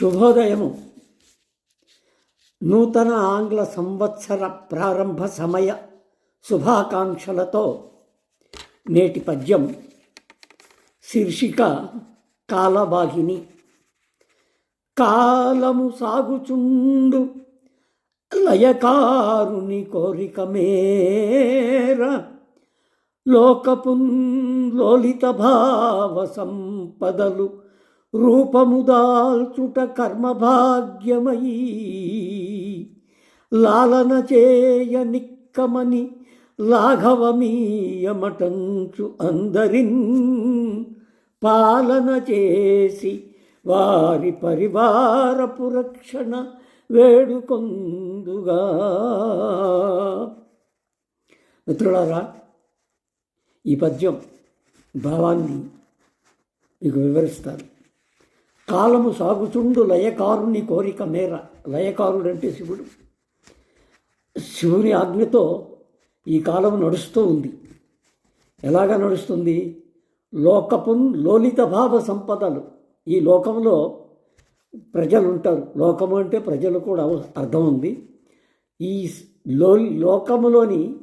శుభోదయము. నూతన ఆంగ్ల సంవత్సర ప్రారంభ సమయ శుభాకాంక్షలతో నేటి పద్యం శీర్షిక కాలవాహిని. కాలము సాగుచుండు లయకారుని కోరిక మేర లోకపున్ లోలిత భావ సంపదలు రూపముదాల్చుట కర్మభాగ్యమయీ. లాలన చేయ నిక్కమని లాఘవమీయమటంచు అందరిన్. పాలన చేసి వారి పరివారపు రక్షణ వేడుకొందుగా. మిత్రులారా ఈ పద్యం భావాన్ని మీకు వివరిస్తాను. కాలము సాగుచుండు లయకారుని కోరిక మేర. లయకారుడంటే శివుడు. శివుని ఆజ్ఞతో ఈ కాలం నడుస్తూ ఉంది. ఎలాగ నడుస్తుంది? లోకపున్ లోలిత భావ సంపదలు. ఈ లోకంలో ప్రజలు ఉంటారు లోకము అంటే ప్రజలు కూడా అర్థం ఉంది. ఈ లో లోకములోని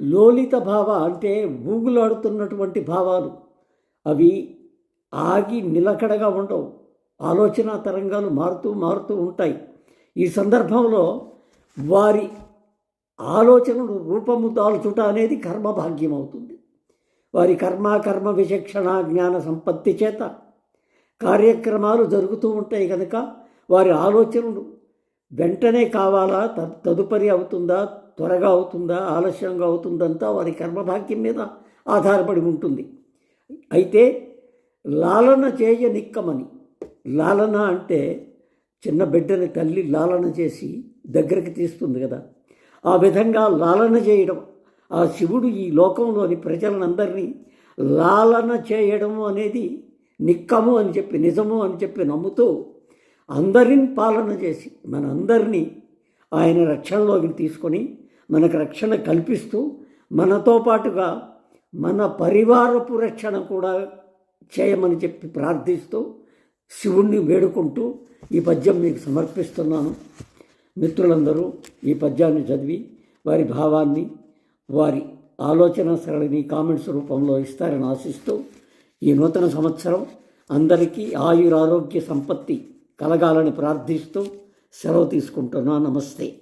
లోలిత భావ అంటే ఊగులాడుతున్నటువంటి భావాలు. అవి ఆగి నిలకడగా ఉండవు. ఆలోచన తరంగాలు మారుతూ మారుతూ ఉంటాయి. ఈ సందర్భంలో వారి ఆలోచనలు రూపము దాల్చుట అనేది కర్మభాగ్యం అవుతుంది. వారి కర్మ కర్మ విచక్షణ జ్ఞాన సంపత్తి చేత కార్యక్రమాలు జరుగుతూ ఉంటాయి కనుక వారి ఆలోచనలు వెంటనే కావాలా? త- తదుపరి అవుతుందా? త్వరగా అవుతుందా? ఆలస్యంగా అవుతుందంతా వారి కర్మభాగ్యం మీద ఆధారపడి ఉంటుంది. అయితే లాలన చేయ నిక్కమని లాలన అంటే చిన్న బిడ్డని తల్లి లాలన చేసి దగ్గరికి తీస్తుంది కదా. ఆ విధంగా లాలన చేయడం ఆ శివుడు ఈ లోకంలోని ప్రజలందరినీ లాలన చేయడం అనేది నిక్కము అని చెప్పి నిజము అని చెప్పి నమ్ముతూ అందరిని పాలన చేసి మనందరినీ ఆయన రక్షణలోకి తీసుకొని మనకు రక్షణ కల్పిస్తూ మనతో పాటుగా మన పరివారపు రక్షణ కూడా చేయమని చెప్పి ప్రార్థిస్తూ శివుణ్ణి వేడుకుంటూ ఈ పద్యం మీకు సమర్పిస్తున్నాను. మిత్రులందరూ ఈ పద్యాన్ని చదివి వారి భావాన్ని వారి ఆలోచన సరళిని కామెంట్స్ రూపంలో ఇస్తారని ఆశిస్తూ ఈ నూతన సంవత్సరం అందరికీ ఆయురారోగ్య సంపత్తి కలగాలని ప్రార్థిస్తూ సెలవు తీసుకుంటున్నా. నమస్తే.